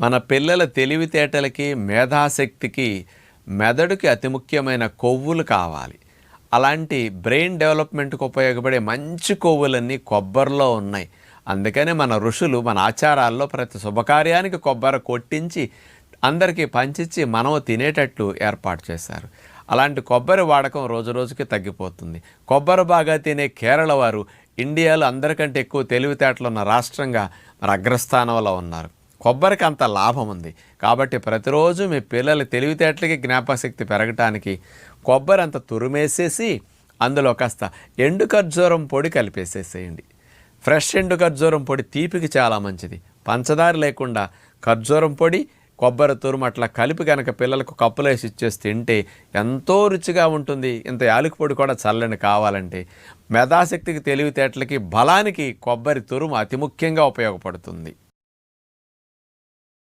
మన పిల్లల తెలివితేటలకి మేధాశక్తికి మెదడుకి అతి ముఖ్యమైన కొవ్వులు కావాలి. అలాంటి బ్రెయిన్ డెవలప్మెంట్కి ఉపయోగపడే మంచి కొవ్వులన్నీ కొబ్బరిలో ఉన్నాయి. అందుకనే మన ఋషులు మన ఆచారాల్లో ప్రతి శుభకార్యానికి కొబ్బరి కొట్టించి అందరికీ పంచిచ్చి మనం తినేటట్లు ఏర్పాటు చేశారు. అలాంటి కొబ్బరి వాడకం రోజు రోజుకి తగ్గిపోతుంది. కొబ్బరి బాగా తినే కేరళ వారు ఇండియాలో అందరికంటే ఎక్కువ తెలివితేటలు ఉన్న రాష్ట్రంగా మరి అగ్రస్థానంలో ఉన్నారు. కొబ్బరికి అంత లాభం ఉంది కాబట్టి ప్రతిరోజు మీ పిల్లల తెలివితేటలకి జ్ఞాపకశక్తి పెరగటానికి కొబ్బరి అంత తురుమేసేసి అందులో కాస్త ఎండు ఖర్జూరం పొడి కలిపేసేసేయండి. ఫ్రెష్ ఎండు ఖర్జూరం పొడి తీపికి చాలా మంచిది. పంచదార లేకుండా ఖర్జూరం పొడి కొబ్బరి తురుము అట్లా కలిపి కనుక పిల్లలకు కప్పులేసి ఇచ్చేసి తింటే ఎంతో రుచిగా ఉంటుంది. ఇంత యాలకి పొడి కూడా చల్లని కావాలంటే మెధాశక్తికి తెలివితేటలకి బలానికి కొబ్బరి తురుము అతి ముఖ్యంగా ఉపయోగపడుతుంది.